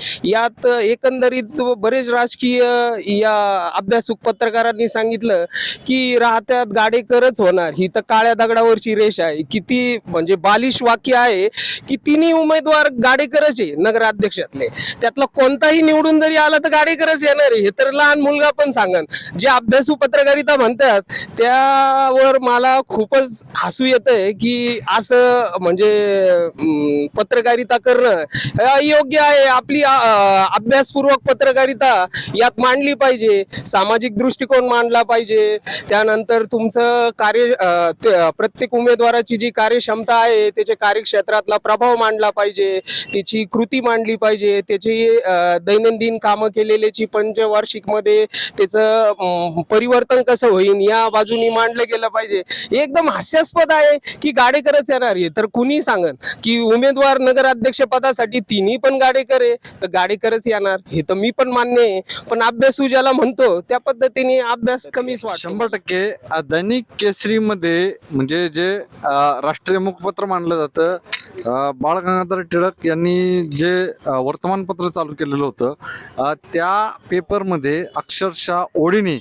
much. यात एकंदरीत बरेच राजकीय या अभ्यासक पत्रकारांनी सांगितलं की राहत्यात गाडेकरच होणार. ही तर काळ्या दगडावरची रेष आहे. किती म्हणजे बालिश वाक्य आहे की तिन्ही उमेदवार गाडेकरच आहे नगराध्यक्षातले. त्यातला कोणताही निवडून जरी आला तर गाडेकरच येणार आहे. हे तर लहान मुलगा पण सांगन. जे अभ्यासू पत्रकारिता म्हणतात त्यावर मला खूपच हसू येतंय की असं म्हणजे पत्रकारिता करणं योग्य आहे. आपली अभ्यासपूर्वक पत्रकारिता यात मांडली पाहिजे सामाजिक दृष्टिकोन मांडला पाहिजे. त्यानंतर तुमचं कार्य प्रत्येक उमेदवाराची जी कार्यक्षमता आहे त्याच्या कार्यक्षेत्रातला प्रभाव मांडला पाहिजे त्याची कृती मांडली पाहिजे त्याची दैनंदिन कामं केलेल्याची पंचवार्षिकमध्ये त्याचं परिवर्तन कसं होईल या बाजूनी मांडलं गेलं पाहिजे. हे एकदम हास्यास्पद आहे की गाडेकरच येणार आहे. तर कुणी सांगन की उमेदवार नगराध्यक्ष पदासाठी तिन्ही पण गाडेकर आहे? तर गाडेकरच येणार. हे तर मी पण मान्य आहे. पण अभ्यासू ज्याला म्हणतो त्या पद्धतीने अभ्यास कमीच वाटतो शंभर टक्के अ, दैनिक केसरीमध्ये म्हणजे जे अ, राष्ट्रीय मुखपत्र मानलं जातं अ, बाळ गंगाधर टिळक यांनी जे अ, वर्तमानपत्र चालू केलेलं होतं अ, त्या पेपरमध्ये अक्षरशः ओढीने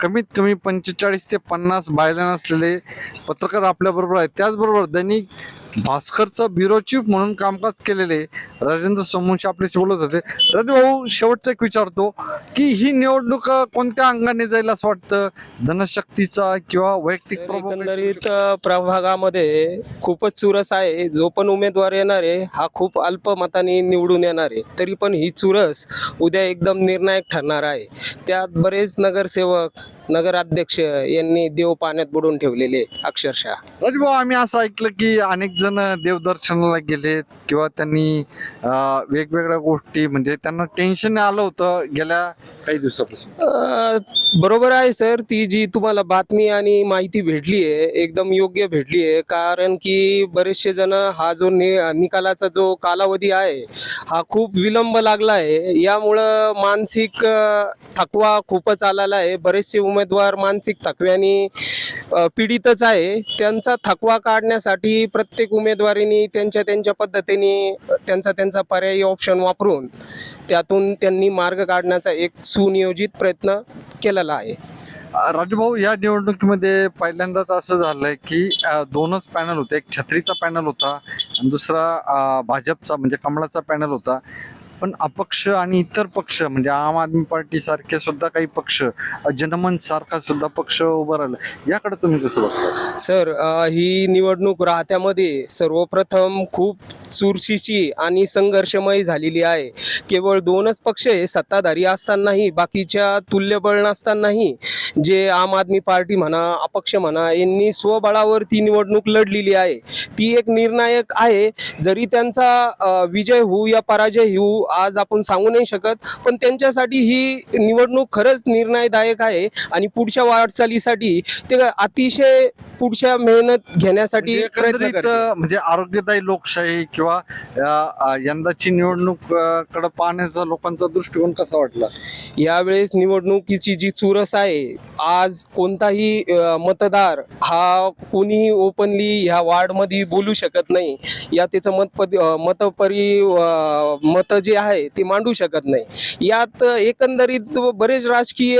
कमीत कमी पंचेचाळीस ते पन्नास बायला नसलेले पत्रकार आपल्याबरोबर आहेत. त्याचबरोबर दैनिक भास्करचं ब्युरो चीफ म्हणून कामकाज केलेले राजेंद्र सोमवंशी आपल्याशी बोलत होते. राजू भाऊ शेवटचं एक विचारतो की ही निवडणूक कोणत्या अंगाने जाईल असं वाटतं? धनशक्तीचा किंवा वैयक्तिक एकंदरीत प्रभागामध्ये खूपच चुरस आहे. जो पण उमेदवार येणार आहे हा खूप अल्प मताने निवडून येणार आहे. तरी पण ही चुरस उद्या एकदम निर्णायक ठरणार आहे. त्यात बरेच नगरसेवक नगराध्यक्ष यांनी देव पाण्यात बुडून ठेवलेले अक्षरशः. राजभाऊ आम्ही असं ऐकलं की अनेक जण देवदर्शनाला गेलेत किंवा त्यांनी अं, वेगवेगळ्या गोष्टी म्हणजे त्यांना टेन्शन आलं होतं गेल्या काही दिवसापासून. अ, बरोबर आहे सर. ती जी तुम्हाला बातमी आणि माहिती भेटली आहे एकदम योग्य भेटली आहे कारण की बरेचसे जण हा जो नि निकालाचा जो कालावधी आहे हा खूप विलंब लागला आहे. यामुळं मानसिक अ, थकवा खूपच आलेला आहे. बरेचसे उमेदवार उमेदवार मानसिक थकव्याने पीडितच आहे. त्यांचा थकवा काढण्यासाठी प्रत्येक उमेदवारीने त्यांच्या त्यांच्या पद्धतीने त्यांचा त्यांचा पर्यायी ऑप्शन वापरून त्यातून त्यांनी मार्ग काढण्याचा एक सुनियोजित प्रयत्न केलेला आहे. राजूभाऊ या निवडणुकीमध्ये पहिल्यांदाच असं झालंय की दोनच पॅनल होते. एक छत्रीचा पॅनल होता आणि दुसरा भाजपचा म्हणजे कमळाचा पॅनल होता. पण अपक्ष आणि इतर पक्ष म्हणजे आम आदमी पार्टी सारखे सुद्धा काही पक्ष जनमन सारखा सुद्धा पक्ष उभं राहिला. याकडे तुम्ही कसं बघता? सर ही निवडणूक राहत्यामध्ये सर्वप्रथम खूप चुरशीची आणि संघर्षमय झालेली आहे. केवळ दोनच पक्ष हे सत्ताधारी असतानाही बाकीच्या तुल्यबळ नसतानाही जे आम आदमी पार्टी म्हणा अपक्ष म्हणा यांनी स्वबळावर ती निवडणूक लढलेली आहे. ती एक निर्णायक आहे. जरी त्यांचा विजय होऊ या पराजय होऊ आज आपण सांगू नाही शकत पण त्यांच्यासाठी ही निवडणूक खरंच निर्णयदायक आहे. आणि पुढच्या वाटचालीसाठी ते अतिशय पुढच्या मेहनत घेण्यासाठी म्हणजे प्रयत्न एकंदरीत करतील. अं, म्हणजे आरोग्यदायी लोकशाही किंवा अं, अं, यंदाची निवडणूक अं, कडे पाहण्याचा लोकांचा दृष्टिकोन कसा वाटला यावेळेस निवडणुकीची जी चुरस आहे आज कोणताही अ, मतदार हा कोणीही ओपनली ह्या वार्डमध्ये बोलू शकत नाही. या त्याचं मतपद मतपरी मतं जे आहे ते मांडू शकत नाही. यात एकंदरीत बरेच राजकीय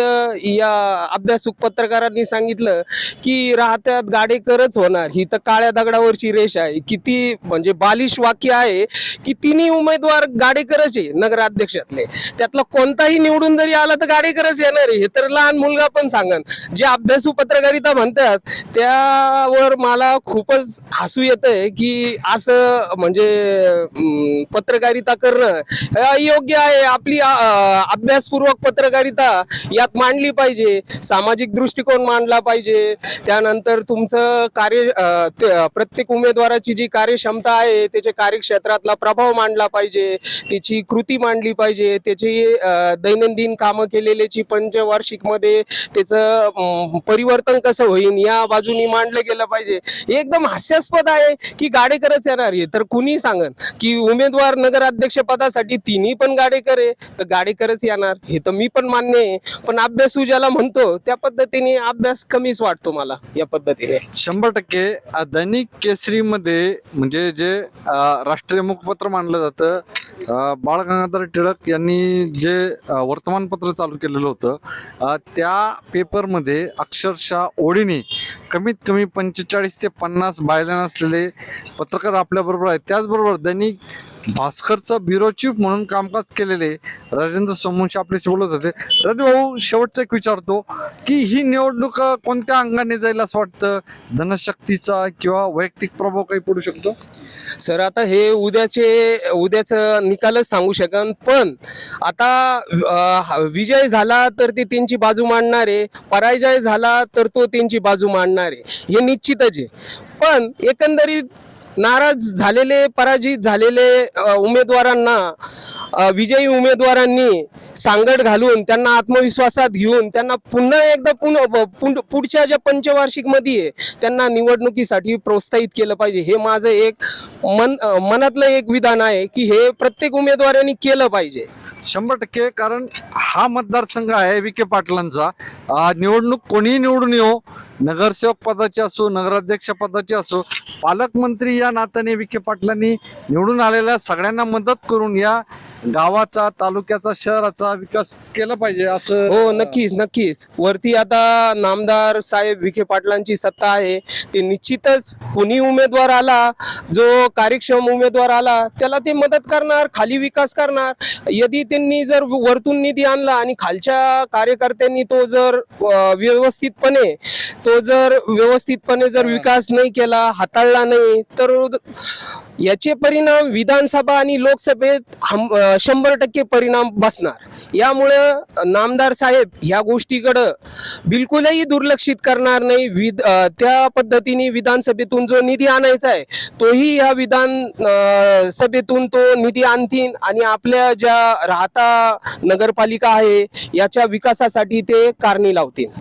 या अभ्यासक पत्रकारांनी सांगितलं की राहत्यात गाडेकरच होणार. ही तर काळ्या दगडावरची रेष आहे. किती म्हणजे बालिश वाक्य आहे की तिन्ही उमेदवार गाडेकरच आहे नगराध्यक्षातले. त्यातला कोणताही निवडून जरी आला तर गाडेकरच येणार आहे. हे तर लहान मुलगा पण सांगन. जे अभ्यासू पत्रकारिता म्हणतात त्यावर मला खूपच हसू येतंय की असं म्हणजे पत्रकारिता करणं योग्य आहे. आपली अभ्यासपूर्वक पत्रकारिता यात मांडली पाहिजे. सामाजिक दृष्टिकोन मांडला पाहिजे. त्यानंतर तुमचं कार्य प्रत्येक उमेदवाराची जी कार्यक्षमता आहे त्याच्या कार्यक्षेत्रातला प्रभाव मांडला पाहिजे. त्याची कृती मांडली पाहिजे. त्याची दैनंदिन कामं केलेल्याची पंचवार्षिकमध्ये त्याचं परिवर्तन कसं होईल या बाजूनी मांडलं गेलं पाहिजे. हे एकदम हास्यास्पद आहे की गाडेकरच येणार आहे. तर कुणी सांगन की उमेदवार नगराध्यक्ष पदासाठी तिन्ही पण गाडेकर आहे? तर गाडेकरच येणार. हे तर मी पण मान्य आहे. पण अभ्यासू ज्याला म्हणतो त्या पद्धतीने अभ्यास कमीच वाटतो मला या पद्धतीने. शंभर टक्के दैनिक दैनिक केसरीमध्ये म्हणजे जे राष्ट्रीय मुखपत्र मानलं जातं बाळ गंगाधर टिळक यांनी जे वर्तमानपत्र चालू केलेलं होतं त्या पेपरमध्ये अक्षरशः ओढीने कमीत कमी पंचेचाळीस ते पन्नास बायला असलेले पत्रकार आपल्याबरोबर आहेत. त्याचबरोबर दैनिक भास्करचं ब्युरो चीफ म्हणून कामकाज केलेले राजेंद्र सोमवंशी आपल्याशी बोलत होते. राजू भाऊ शेवटचं एक विचारतो की ही निवडणूक कोणत्या अंगाने जाईल असं वाटतं? धनशक्तीचा किंवा वैयक्तिक प्रभाव काही पडू शकतो? सर आता हे उद्याचे उद्याचं निकालच सांगू शकन पण आता विजय झाला तर ते त्यांची बाजू मांडणार आहे पराजय झाला तर तो त्यांची बाजू मांडणार आहे हे निश्चितच आहे. पण एकंदरीत नाराज झालेले पराजित झालेले उमेदवारांना विजयी उमेदवारांनी सांगड घालून त्यांना आत्मविश्वासात घेऊन त्यांना पुन्हा एकदा पुन्हा पुन- पुढच्या ज्या पंचवार्षिकमध्ये आहे, त्यांना निवडणुकीसाठी प्रोत्साहित केलं पाहिजे. हे माझं एक मन मनातलं एक विधान आहे की हे प्रत्येक उमेदवारांनी केलं पाहिजे. शंभर टक्के कारण हा मतदारसंघ आहे विखे पाटलांचा. निवडणूक कोणीही निवडून येऊ नगरसेवक पदाचे असो नगराध्यक्ष पदाचे असो पालकमंत्री या नात्याने विखे पाटलांनी निवडून आलेल्या सगळ्यांना मदत करून या गावाचा तालुक्याचा शहराचा विकास केला पाहिजे असं हो नक्कीच नक्कीच. वरती आता नामदार साहेब विखे पाटलांची सत्ता आहे. ते निश्चितच कुणी उमेदवार आला जो कार्यक्षम उमेदवार आला त्याला ते मदत करणार खाली विकास करणार. यदि त्यांनी जर वरतून निधी आणला आणि खालच्या कार्यकर्त्यांनी तो जर व्यवस्थितपणे तो जर व्यवस्थितपणे जर विकास नाही केला हाताळला नाही तर याचे परिणाम विधानसभा आणि लोकसभेत हम- शंभर टक्के परिणाम बसणार. यामुळे नामदार साहेब ह्या गोष्टीकडं बिलकुलही दुर्लक्षित करणार नाही. विद त्या पद्धतीने विधानसभेतून जो निधी आणायचा आहे तोही या विधान सभेतून तो निधी आणतील आणि आपल्या ज्या राहता नगरपालिका आहे याच्या विकासासाठी ते कारणी लावतील.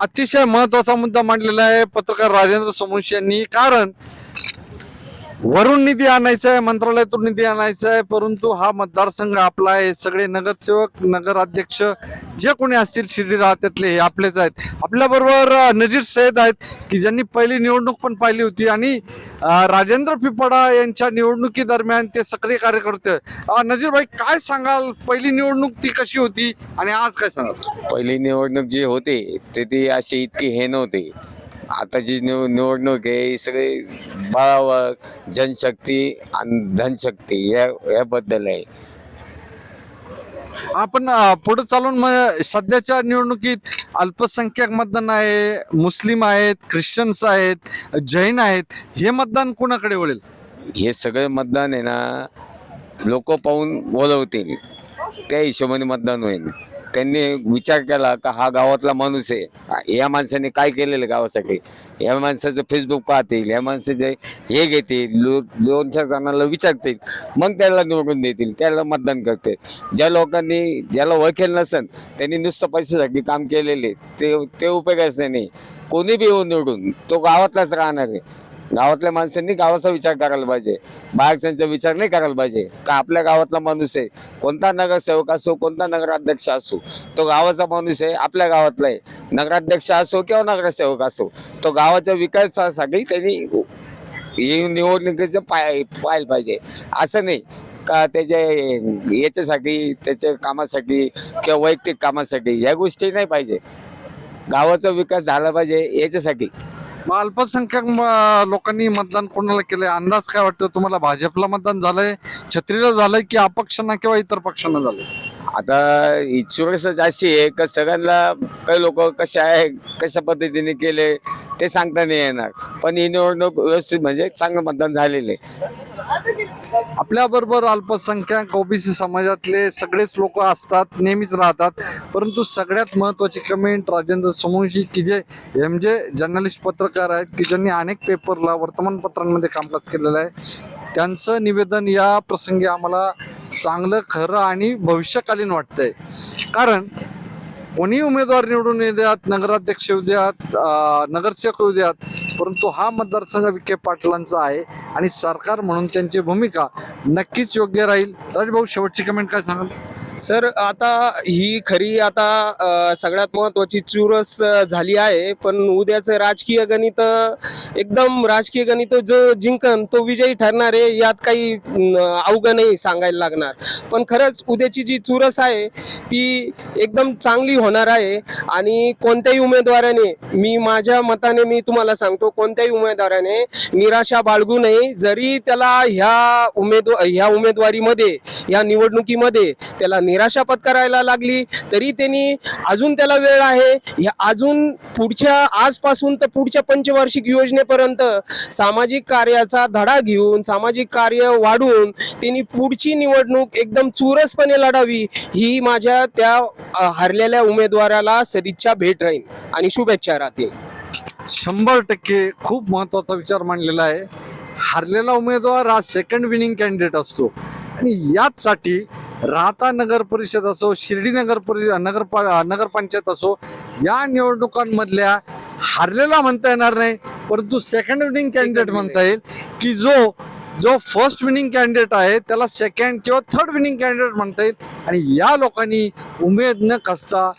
अतिशय महत्त्वाचा मुद्दा मांडलेला आहे पत्रकार राजेंद्र सोमवंशी यांनी. कारण वरून निधी आणायचा आहे मंत्रालयातून निधी आणायचा आहे परंतु हा मतदारसंघ आपला आहे. सगळे नगरसेवक नगराध्यक्ष जे कोणी असतील शिर्डी राहत्यातले हे आपलेच आहेत. आपल्याबरोबर नजीर सैद आहेत की ज्यांनी पहिली निवडणूक पण पाहिली होती आणि राजेंद्र पिपडा यांच्या निवडणुकी दरम्यान ते सक्रिय कार्यकर्ते नजीर भाई काय सांगाल? पहिली निवडणूक ती कशी होती आणि आज काय सांगाल? पहिली निवडणूक जी होती ते ती अशी इतकी हे नव्हती. आताची निव निवडणूक आहे ही सगळी बळावर जनशक्ती आणि धनशक्ती या याबद्दल आहे. आपण पुढे चालून मग सध्याच्या निवडणुकीत अल्पसंख्याक मतदान आहे मुस्लिम आहेत ख्रिश्चन्स आहेत जैन आहेत हे मतदान कोणाकडे वळेल? हे सगळे मतदान आहे ना लोक पाहून बोलवतील. त्या हिशोबाने मतदान होईल. त्यांनी विचार केला का हा गावातला माणूस आहे. या माणसाने काय केलेलं गावासाठी? या माणसाचं फेसबुक पाहतील या माणसाचे हे घेतील लो दोन चार जणांना विचारतील मग त्याला निवडून देतील त्याला मतदान करते ज्या लोकांनी ज्याला ओळखेल नसेल त्यांनी नुसतं पैशासाठी काम केलेले ते ते उपयोगाचे नाही. कोणी बी येऊन निवडून तो गावातलाच राहणार आहे. गावातल्या माणसांनी गावाचा विचार करायला पाहिजे. बाहेरच्यांचा विचार नाही करायला पाहिजे. का आपल्या गावातला माणूस आहे? कोणता नगरसेवक असो कोणता नगराध्यक्ष असो तो गावाचा माणूस आहे आपल्या गावातला आहे. नगराध्यक्ष असो किंवा नगरसेवक असो तो गावाच्या विकासासाठी त्यांनी ही निवडणुकीचं पाय पाहायला पाहिजे. असं नाही. का त्याच्या याच्यासाठी त्याच्या कामासाठी किंवा वैयक्तिक कामासाठी या गोष्टी नाही पाहिजे. गावाचा विकास झाला पाहिजे याच्यासाठी. मग अल्पसंख्याक म- लोकांनी मतदान कोणाला केलंय? अंदाज काय वाटतं तुम्हाला? भाजपला मतदान झालंय छत्रीला झालंय की अपक्षांना किंवा इतर पक्षांना झालंय? आता इच्छुक अशी आहे का सगळ्यांना काही लोक कसे आहे कशा पद्धतीने केले ते सांगता नाही येणार. पण ही निवडणूक व्यवस्थित म्हणजे चांगलं मतदान झालेले आपल्या बरोबर अल्पसंख्याक ओबीसी समाजातले सगळेच लोक असतात नेहमीच राहतात. परंतु सगळ्यात महत्वाची कमेंट राजेंद्र सोमवंशी की जे एम जे जर्नलिस्ट पत्रकार आहेत की ज्यांनी अनेक पेपरला वर्तमानपत्रांमध्ये कामकाज केलेलं आहे त्यांचं निवेदन या प्रसंगी आम्हाला चांगलं खरं आणि भविष्यकालीन वाटतंय. कारण कोणी उमेदवार निवडून येऊ द्यात नगराध्यक्ष येऊ द्यात नगरसेवक येऊ द्यात परंतु हा मतदारसंघ विखे पाटलांचा आहे आणि सरकार म्हणून त्यांची भूमिका नक्कीच योग्य राहील. राजभाऊ शेवटची कमेंट काय सांगाल? सर आता ही खरी आता सगळ्यात महत्वाची चुरस झाली आहे पण उद्याचं राजकीय गणित एकदम राजकीय गणित जो जिंकन तो विजयी ठरणार आहे यात काही अवघं अवघड नाही सांगायला लागणार. पण खरंच उद्याची जी चुरस आहे ती एकदम चांगली होणार आहे. आणि कोणत्याही उमेदवाराने मी माझ्या मताने मी तुम्हाला सांगतो कोणत्याही उमेदवाराने निराशा बाळगू नये. जरी त्याला ह्या उमेदवार ह्या उमेदवारीमध्ये या निवडणुकीमध्ये त्याला निराशा पत्करायला लागली तरी त्यांनी अजून त्याला वेळ आहे. अजून पुढच्या आजपासून तर पुढच्या पंचवार्षिक योजनेपर्यंत सामाजिक कार्याचा धडा घेऊन सामाजिक कार्य वाढवून त्यांनी पुढची निवडणूक एकदम चुरसपणे लढावी ही माझ्या त्या हरलेल्या उमेदवाराला सदिच्छा भेट राहील आणि शुभेच्छा राहतील. शंभर टक्के खूप महत्त्वाचा विचार मांडलेला आहे. हरलेला उमेदवार हा सेकंड विनिंग कॅन्डिडेट असतो. आणि याचसाठी राहता नगर परिषद असो शिर्डी नगर परि नगर नगरपंचायत असो या निवडणुकांमधल्या हारलेला म्हणता येणार नाही परंतु सेकंड विनिंग कॅन्डिडेट म्हणता येईल की जो जो फर्स्ट विनिंग कॅन्डिडेट आहे त्याला सेकंड किंवा थर्ड विनिंग कॅन्डिडेट म्हणता येईल. आणि या लोकांनी उमेद न खसता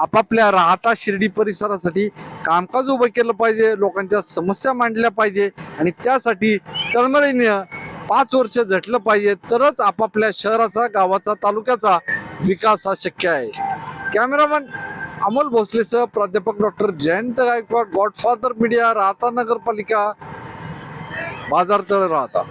आपापल्या राहता शिर्डी परिसरासाठी कामकाज उभं केलं पाहिजे लोकांच्या समस्या मांडल्या पाहिजे आणि त्यासाठी तळमळीनं पाच वर्ष झटलं पाहिजे तरच आपापल्या शहराचा गावाचा तालुक्याचा विकास हा शक्य आहे. कॅमेरामन अमोल भोसलेसह प्राध्यापक doctor Jayant Gaikwad godfather media Rahata नगरपालिका बाजार तळ राहता.